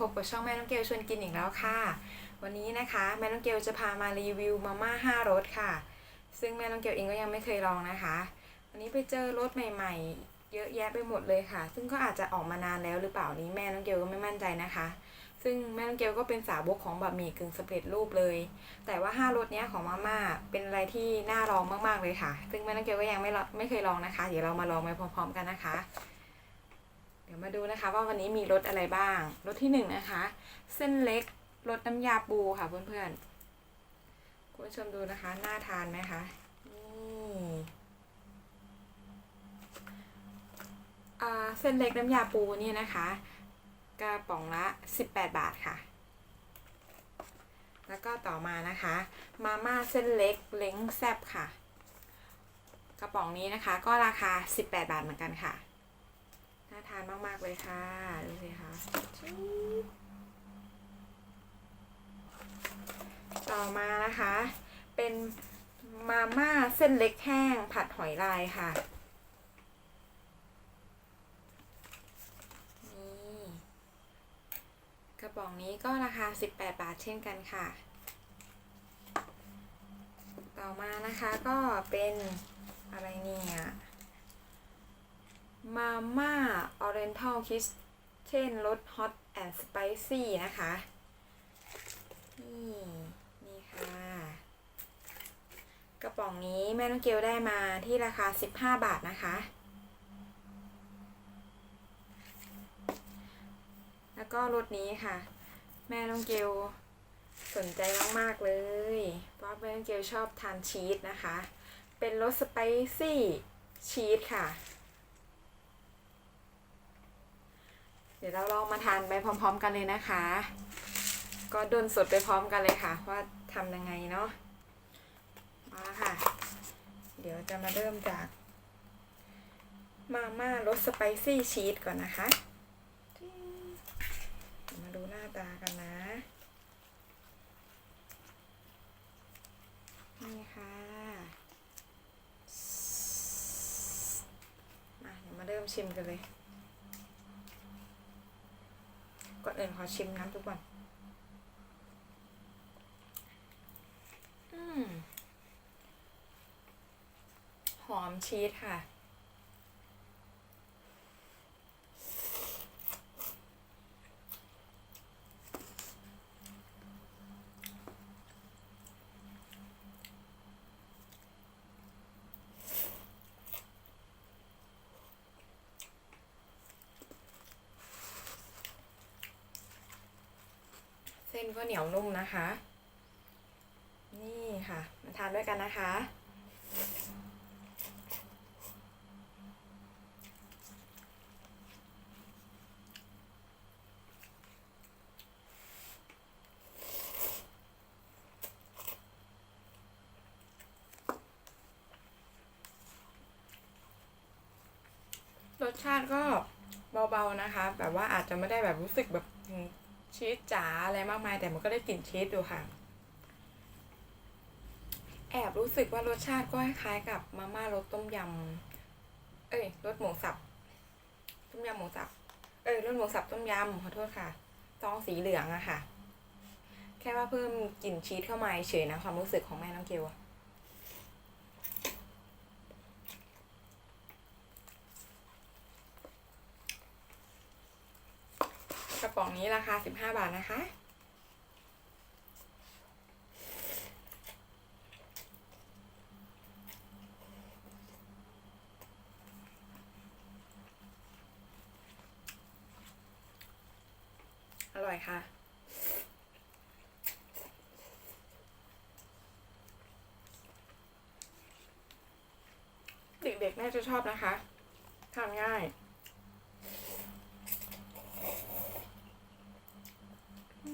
พบกับช่องแม่น้องเกลชวนกินอีกแล้วค่ะ วันนี้นะคะแม่น้องเกลจะพามารีวิวมาม่าห้ารสค่ะ ซึ่งแม่น้องเกลเองก็ยังไม่เคยลองนะคะ วันนี้ไปเจอรสใหม่ ๆ เยอะแยะไปหมดเลยค่ะ ซึ่งก็อาจจะออกมานานแล้วหรือเปล่านี้แม่น้องเกลก็ไม่มั่นใจนะคะ ซึ่งแม่น้องเกลก็เป็นสาวกของบะหมี่กึ่งสำเร็จรูปเลย แต่ว่าห้ารสเนี้ยของมาม่าเป็นอะไรที่น่าลองมากๆเลยค่ะ ซึ่งแม่น้องเกลก็ยังไม่ไม่เคยลองนะคะ เดี๋ยวเรามาลองไปพร้อม ๆ กันนะคะ ดี๋ยวมาดูนะคะว่าวันนี้มีรสอะไรบ้างรสที่หนึ่งนะคะ เส้นเล็กรสน้ำยาปูค่ะเพื่อนๆคุณผู้ชมดูนะคะน่าทานไหมคะนี่อ่าเส้นเล็กน้ำยาปูเนี่ยนะคะกระป๋องละ18 บาทค่ะ แล้วก็ต่อมานะคะ มาม่าเส้นเล็กเล้งแซบค่ะ กระป๋องนี้นะคะก็ราคา 18 บาทเหมือนกันค่ะาทานมาก ๆ เลยค่ะ ดูสิคะต่อมานะคะ เป็นมาม่าเส้นเล็กแห้งผัดหอยลายค่ะนี่กระป๋องนี้ก็ราคา 18 บาทเช่นกันค่ะ ต่อมานะคะก็เป็นอะไรเนี่ย มาม่าออเรนทัลคิสเช่นรสฮอตแอนด์สไปซี่นะคะ นี่ นี่ค่ะ กระป๋องนี้แม่น้องเกลได้มาที่ราคา 15 บาทนะคะ แล้วก็รสนี้ค่ะ แม่น้องเกลสนใจมาก ๆ เลย เพราะแม่น้องเกลชอบทานชีสนะคะ เป็นรสสไปซี่ชีสค่ะ ดี๋ยวเราลองมาทานไปพร้อม ๆ กันเลยนะคะ ก็ดนสดไปพร้อมกันเลยค่ะ ว่าทำยังไงเนาะมาค่ะ เดี๋ยวจะมาเริ่มจาก มาม่ารสสไปซี่ชีสก่อนนะคะมาดูหน้าตากันนะ นี่ค่ะ มาเดี๋ยวมาเริ่มชิมกันเลย ก่ อนอื่นขอชิมน้ำทุกคนอืมหอมชีสค่ะ ส้นก็เหนียวนุ่มนะคะ นี่ค่ะ มาทานด้วยกันนะคะ รสชาติก็เบาๆนะคะ แบบว่าอาจจะไม่ได้แบบรู้สึกแบบ ชีสจ๋าอะไรมากมาย แต่มันก็ได้กลิ่นชีสอยู่ค่ะ แอบรู้สึกว่ารสชาติก็คล้ายๆกับมาม่ารสต้มยำเอ้ยรสหมูสับต้มยำหมูสับเอ้ยรสหมูสับต้มยำขอโทษค่ะซองสีเหลืองอะค่ะ แค่ว่าเพิ่มกลิ่นชีสเข้ามาเฉยนะความรู้สึกของแม่น้องเกลอะกระ ป๋องนี้ราคา 15 บาทนะคะ อร่อยค่ะเด็กๆน่าจะชอบนะคะทานง่าย อ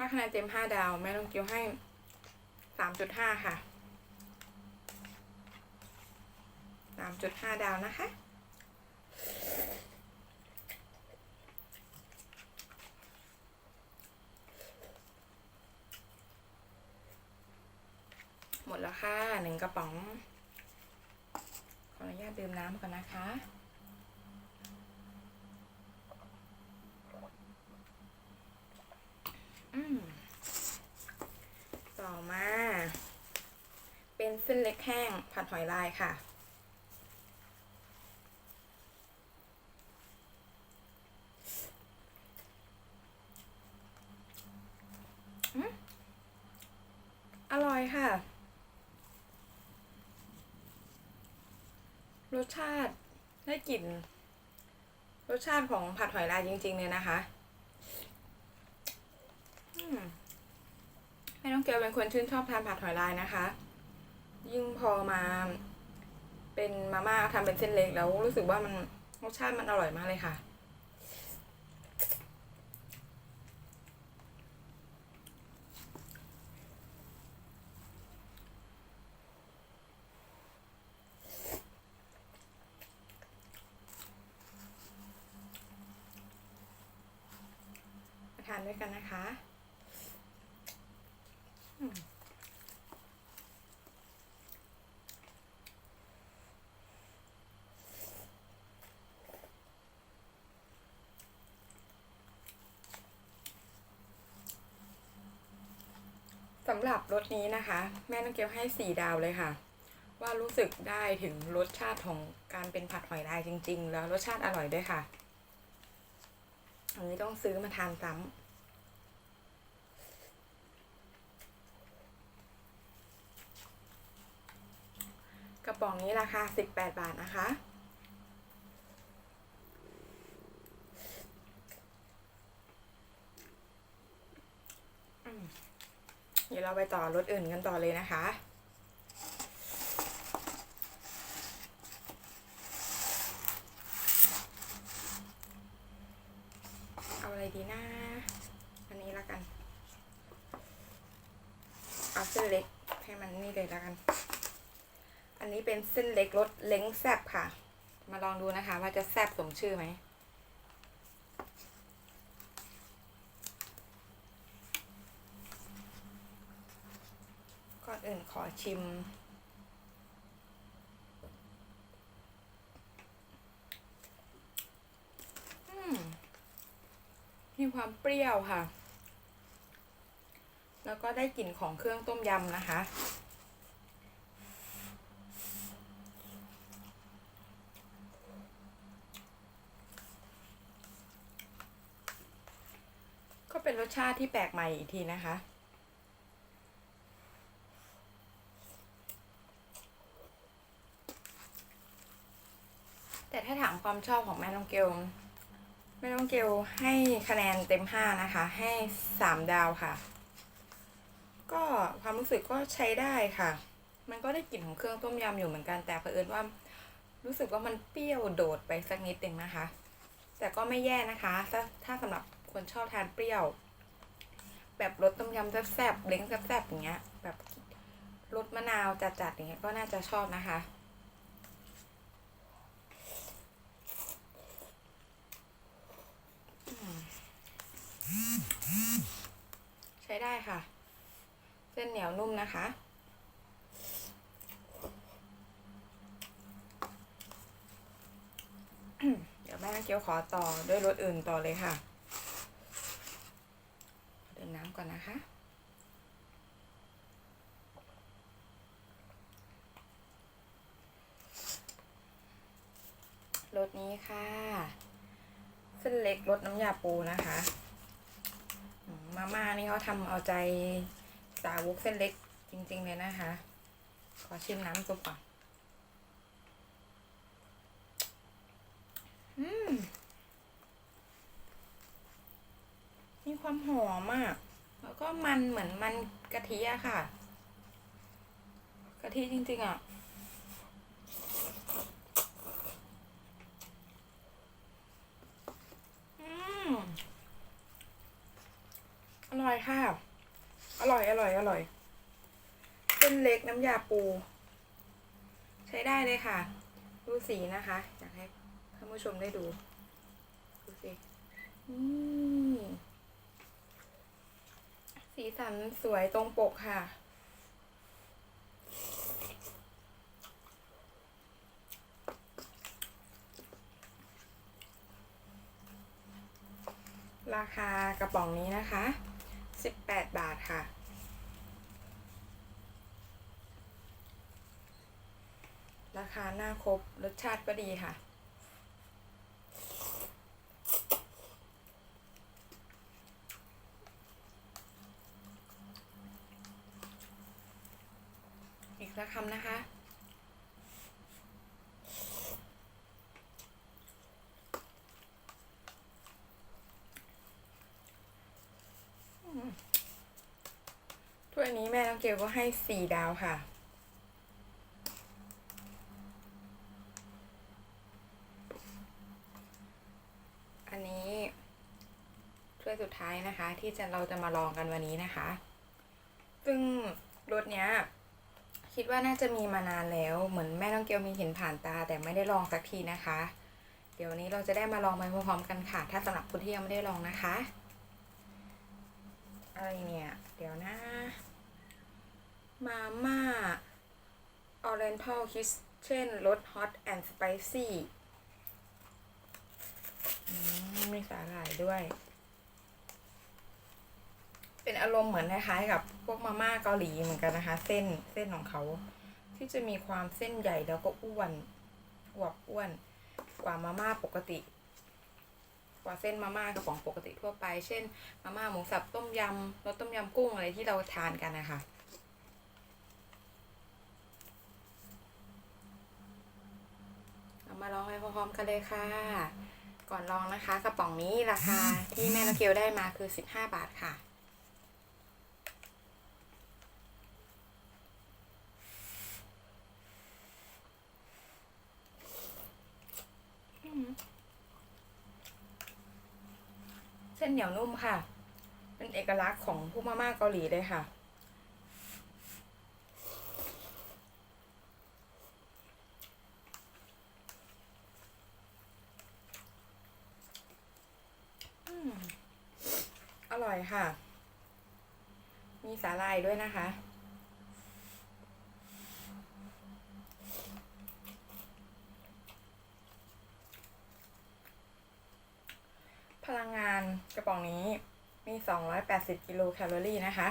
ถ้าคะแนนเต็มห้าดาวแม่ต้องเกียวให้สามจุดห้าค่ะสามจุดห้าดาวนะคะ หมดแล้วค่ะหนึ่งกระป๋อง ขออนุญาตดื่มน้ำก่อนนะคะ อืม ต่อมา เป็นเส้นเล็กแห้งผัดหอยลายค่ะ อร่อยค่ะ รสชาติได้กลิ่น รสชาติของผัดหอยลายจริง ๆ เลยนะคะแม่น้องเกลเป็นคนชื่นชอบทานผัดหอยลายนะคะ ยิ่งพอมา เป็นมาม่าทำเป็นเส้นเล็กแล้วรู้สึกว่ามันรสชาติมันอร่อยมากเลยค่ะ มาทานด้วยกันนะคะอืม สำหรับรสนี้นะคะ แม่น้องเกียวให้สี่ดาวเลยค่ะ ว่ารู้สึกได้ถึงรสชาติของการเป็นผัดหอยลายจริง ๆ แล้วรสชาติอร่อยด้วยค่ะ อันนี้ต้องซื้อมาทานซ้ำกระป๋องนี้ราคา 18 บาทนะคะ อืมเดี๋ยวเราไปต่อรถอื่นกันต่อเลยนะคะ เอาอะไรดีนะอันนี้ละกันเอาเส้นเล็กให้มันนี่เลยละกัน อันนี้เป็นเส้นเล็กรสเล้งแซบค่ะ มาลองดูนะคะว่าจะแซบสมชื่อไหม ก่ อื่นขอชิมมมีความเปรี้ยวค่ะ แล้วก็ได้กลิ่นของเครื่องต้มยำนะคะก็เป็นรสชาติที่แปลกใหม่อีกทีนะคะ แต่ถ้าถาม ความชอบของแม่น้องเกลแม่น้องเกลให้คะแนนเต็มห้านะคะ ให้สามดาวค่ะ ก็ความรู้สึกก็ใช้ได้ค่ะ มันก็ได้กลิ่นของเครื่องต้มยำอยู่เหมือนกันแต่เผอิญว่า รู้สึกว่ามันเปรี้ยวโดดไปสักนิดหนึ่งนะคะ แต่ก็ไม่แย่นะคะ ถ้าถ้าสำหรับคนชอบทานเปรี้ยว แบบรสต้มยำแซ่บๆเล้งแซ่บๆอย่างเงี้ย แบบรสมะนาวจัดๆอย่างเงี้ยก็น่าจะชอบนะคะ ใช้ได้ค่ะ เส้นเหนียวนุ่มนะคะ เดี๋ยวแม่น้ำเกี๊ยวขอต่อด้วยรสอื่นต่อเลยค่ะเดินน้ำก่อนนะคะรสนี้ค่ะ เส้นเล็กรสน้ำยาปูนะคะอื มาม่านี่เขาทำเอาใจสาวกเส้นเล็กจริง ๆ เลยนะคะ ขอชิมน้ำซุปก่อน อืม มีความหอมอะ แล้วก็มันเหมือนมันกะทิอะค่ะ กะทิจริง ๆ อะอืม ร่อยค่ะ อร่อย อร่อย อร่อย เส้นเล็กน้ำยาปู ใช้ได้เลยค่ะ ดูสีนะคะ อยากให้ท่านผู้ชมได้ดู ดูสิสีสันสวยตรงปกค่ะราคากระป๋องนี้นะคะ 18บาทค่ะ ราคาหน้าครบ รสชาติก็ดีค่ะ อีกสักคำนะคะ ถ้วยนี้แม่น้อง เกลก็ให้สี่ดาวค่ะ อันนี้ถ้วยสุดท้ายนะคะ ที่จะเราจะมาลองกันวันนี้นะคะ ซึ่งรสเนี้ย คิดว่าน่าจะมีมานานแล้วเหมือนแม่น้องเกลมีเห็นผ่านตา แต่ไม่ได้ลองสักทีนะคะ เดี๋ยวนนี้เราจะได้มาลองไปพร้อมๆกันค่ะ ถ้าสำหรับคนที่ยังไม่ได้ลองนะคะอะไรเนี่ย เดี๋ยวนะ มาม่า Oriental Kitchen รส Hot and Spicy อืมมีสาหร่ายด้วย เป็นอารมณ์เหมือนคล้ายๆกับพวกมาม่าเกาหลีเหมือนกันนะคะ เส้นเส้นของเขาที่จะมีความเส้นใหญ่แล้วก็อ้วนอวบอ้วน กว่ามาม่าปกติ กว่าเส้นมาม่ากระป๋องปกติทั่วไป เช่น มาม่าหมูสับต้มยำรสต้มยำกุ้งอะไรที่เราทานกันนะคะ เรา มาลองไปพร้อมๆกันเลยค่ะ ก่อนลองนะคะ กระป๋องนี้ราคาที่แม่ละเกียวได้มาคือ15บาทค่ะ เส้นเหนียวนุ่มค่ะ เป็นเอกลักษณ์ของพวกมาม่าเกาหลีเลยค่ะ อร่อยค่ะ มีสาหร่ายด้วยนะคะ พลังงานกระป๋องนี้มี 280 กิโลแคลอรี่นะคะ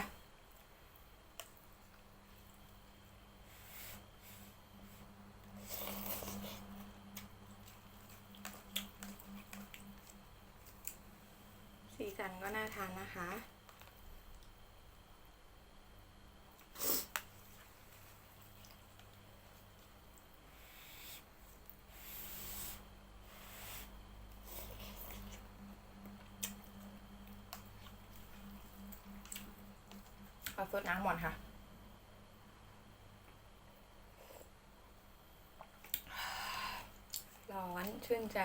ันก็น่าทานนะคะ เอาซดน้ำหมดค่ะร้อนชื่นใจ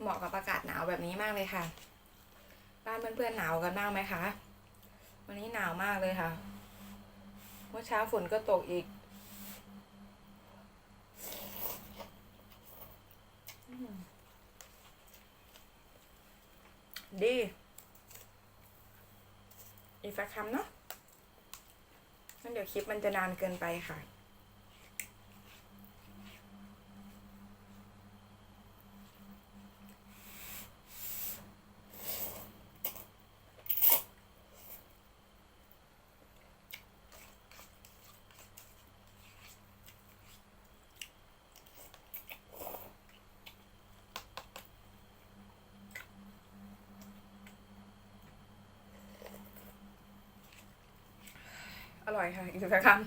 เหมาะกับอากาศหนาวแบบนี้มากเลยค่ะ บ้านเพื่อนๆหนาวกันบ้างไหมคะ วันนี้หนาวมากเลยค่ะ เมื่อเช้าฝนก็ตกอีกอดี อีกสักคำเนาะงั้นเดี๋ยวคลิปมันจะนานเกินไปค่ะ ร่อยค่ะ อีกสักคำ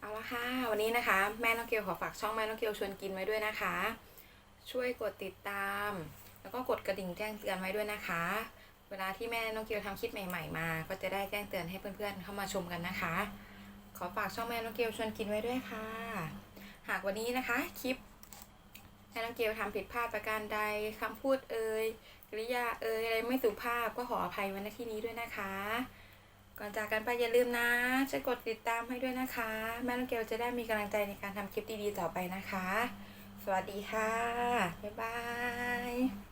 เอาละค่ะวันนี้นะคะ แม่น้องเกียวขอฝากช่องแม่น้องเกียวชวนกินไว้ด้วยนะคะ ช่วยกดติดตาม แล้วก็กดกระดิ่งแจ้งเตือนไว้ด้วยนะคะ เวลาที่แม่น้องเกียวทำคลิปใหม่ ๆ มา ก็จะได้แจ้งเตือนให้เพื่อนๆเข้ามาชมกันนะคะ ขอฝากช่องแม่น้องเกียวชวนกินไว้ด้วยค่ะ หากวันนี้นะคะคลิปแม่น้องเกียวทำผิดพลาดประการใดคำพูดเอ่ยกริยาเอ่ยอะไรไม่สุภาพก็ขออภัยไว้ณที่นี้ด้วยนะคะ ก่อนจากกันไปอย่าลืมนะจะกดติดตามให้ด้วยนะคะ แม่น้องเกลจะได้มีกำลังใจในการทำคลิปดีๆต่อไปนะคะ สวัสดีค่ะบ๊ายบาย